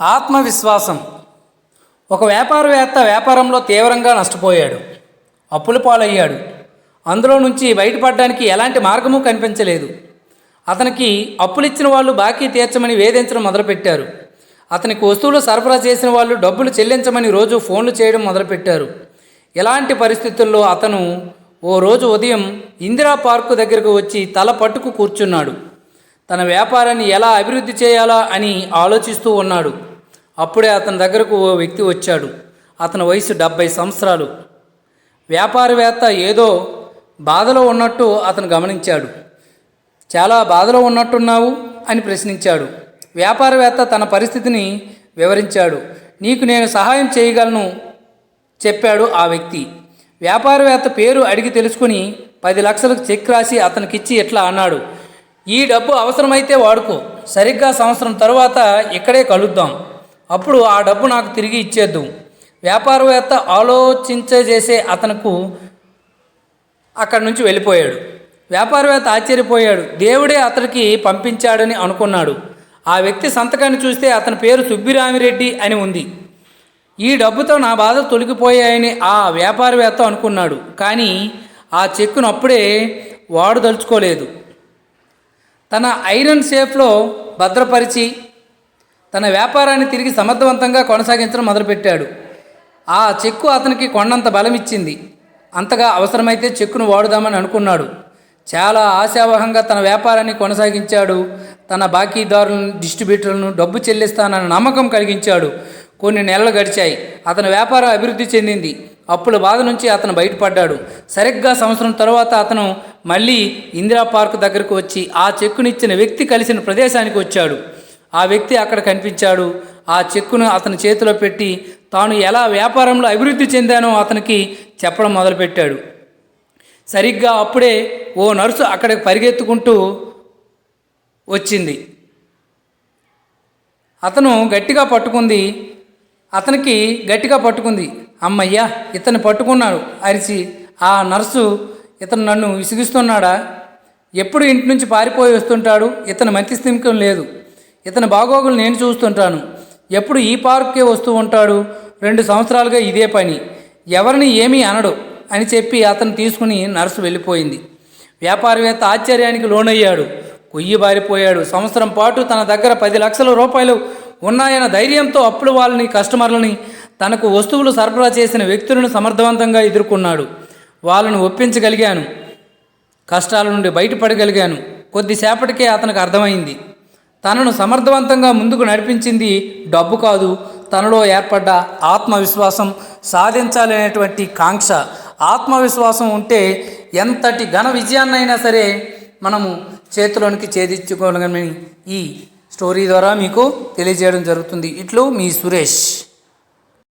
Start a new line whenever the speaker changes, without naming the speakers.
ఆత్మవిశ్వాసం. ఒక వ్యాపారవేత్త వ్యాపారంలో తీవ్రంగా నష్టపోయాడు. అప్పుల పాలయ్యాడు. అందులో నుంచి బయటపడడానికి ఎలాంటి మార్గము కనిపించలేదు. అతనికి అప్పులిచ్చిన వాళ్ళు బాకీ తీర్చమని వేధించడం మొదలుపెట్టారు. అతనికి వస్తువులు సరఫరా చేసిన వాళ్ళు డబ్బులు చెల్లించమని రోజు ఫోన్లు చేయడం మొదలుపెట్టారు. ఇలాంటి పరిస్థితుల్లో అతను ఓ రోజు ఉదయం ఇందిరా పార్కు దగ్గరకు వచ్చి తల పట్టుకు కూర్చున్నాడు. తన వ్యాపారాన్ని ఎలా అభివృద్ధి చేయాలా అని ఆలోచిస్తూ ఉన్నాడు. అప్పుడే అతని దగ్గరకు ఓ వ్యక్తి వచ్చాడు. అతని వయసు డెబ్భై సంవత్సరాలు. వ్యాపారవేత్త ఏదో బాధలో ఉన్నట్టు అతను గమనించాడు. చాలా బాధలో ఉన్నట్టున్నావు? అని ప్రశ్నించాడు. వ్యాపారవేత్త తన పరిస్థితిని వివరించాడు. నీకు నేను సహాయం చేయగలను చెప్పాడు ఆ వ్యక్తి. వ్యాపారవేత్త పేరు అడిగి తెలుసుకుని పది లక్షలకు చెక్ రాసి అతనికిచ్చి ఇట్లా అన్నాడు. ఈ డబ్బు అవసరమైతే వాడుకో. సరిగ్గా సంవత్సరం తరువాత ఇక్కడే కలుద్దాం. అప్పుడు ఆ డబ్బు నాకు తిరిగి ఇచ్చేద్దు. వ్యాపారవేత్త ఆలోచించజేసే అతనుకు అక్కడి నుంచి వెళ్ళిపోయాడు. వ్యాపారవేత్త ఆశ్చర్యపోయాడు. దేవుడే అతడికి పంపించాడని అనుకున్నాడు. ఆ వ్యక్తి సంతకాన్ని చూస్తే అతని పేరు సుబ్బిరామిరెడ్డి అని ఉంది. ఈ డబ్బుతో నా బాధ తొలగిపోయాయని ఆ వ్యాపారవేత్త అనుకున్నాడు. కానీ ఆ చెక్కును అప్పుడే వాడుదలుచుకోలేదు తన ఐరన్ సేఫ్లో భద్రపరిచి తన వ్యాపారాన్ని తిరిగి సమర్థవంతంగా కొనసాగించడం మొదలుపెట్టాడు. ఆ చెక్కు అతనికి కొండంత బలం ఇచ్చింది అంతగా అవసరమైతే చెక్కును వాడుదామని అనుకున్నాడు. చాలా ఆశావహంగా తన వ్యాపారాన్ని కొనసాగించాడు. తన బాకీదారులను డిస్ట్రిబ్యూటర్లను డబ్బు చెల్లిస్తానన్న నమ్మకం కలిగించాడు. కొన్ని నెలలు గడిచాయి. అతని వ్యాపారం అభివృద్ధి చెందింది. అప్పుల బాధ నుంచి అతను బయటపడ్డాడు. సరిగ్గా సంవత్సరం తర్వాత అతను మళ్ళీ ఇందిరా పార్క్ దగ్గరకు వచ్చి ఆ చెక్కునిచ్చిన వ్యక్తి కలిసిన ప్రదేశానికి వచ్చాడు. ఆ వ్యక్తి అక్కడ కనిపించాడు. ఆ చెక్కును అతని చేతిలో పెట్టి తాను ఎలా వ్యాపారంలో అభివృద్ధి చెందానో అతనికి చెప్పడం మొదలుపెట్టాడు. సరిగ్గా అప్పుడే ఓ నర్సు అక్కడికి పరిగెత్తుకుంటూ వచ్చింది. అతను గట్టిగా పట్టుకుంది. అతనికి గట్టిగా పట్టుకుంది. అమ్మయ్యా ఇతను పట్టుకున్నాడు అరిచి. ఆ నర్సు ఇతను నన్ను విసిగిస్తున్నాడా? ఎప్పుడు ఇంటి నుంచి పారిపోయి వస్తుంటాడు? ఇతను మంచి స్థిమికం లేదు. ఇతని బాగోగులు నేను చూస్తుంటాను. ఎప్పుడు ఈ పార్క్కే వస్తూ ఉంటాడు? రెండు సంవత్సరాలుగా ఇదే పని. ఎవరిని ఏమీ అనడు అని చెప్పి అతను తీసుకుని నర్సు వెళ్ళిపోయింది. వ్యాపారవేత్త ఆశ్చర్యానికి లోనయ్యాడు. కొయ్యి బారిపోయాడు. సంవత్సరం పాటు తన దగ్గర పది లక్షల రూపాయలు ఉన్నాయన్న ధైర్యంతో అప్పుడు వాళ్ళని కస్టమర్లని తనకు వస్తువులు సరఫరా చేసిన వ్యక్తులను సమర్థవంతంగా ఎదుర్కొన్నాడు. వాళ్ళను ఒప్పించగలిగాను. కష్టాల నుండి బయటపడగలిగాను. కొద్దిసేపటికే అతనికి అర్థమైంది. తనను సమర్థవంతంగా ముందుకు నడిపించింది డబ్బు కాదు తనలో ఏర్పడ్డ ఆత్మవిశ్వాసం సాధించాలనేటువంటి కాంక్ష. ఆత్మవిశ్వాసం ఉంటే ఎంతటి ఘన విజయాన్నైనా సరే మనము చేతిలోనికి ఛేదించుకోగలమని ఈ స్టోరీ ద్వారా మీకు తెలియజేయడం జరుగుతుంది. ఇట్లు మీ సురేష్.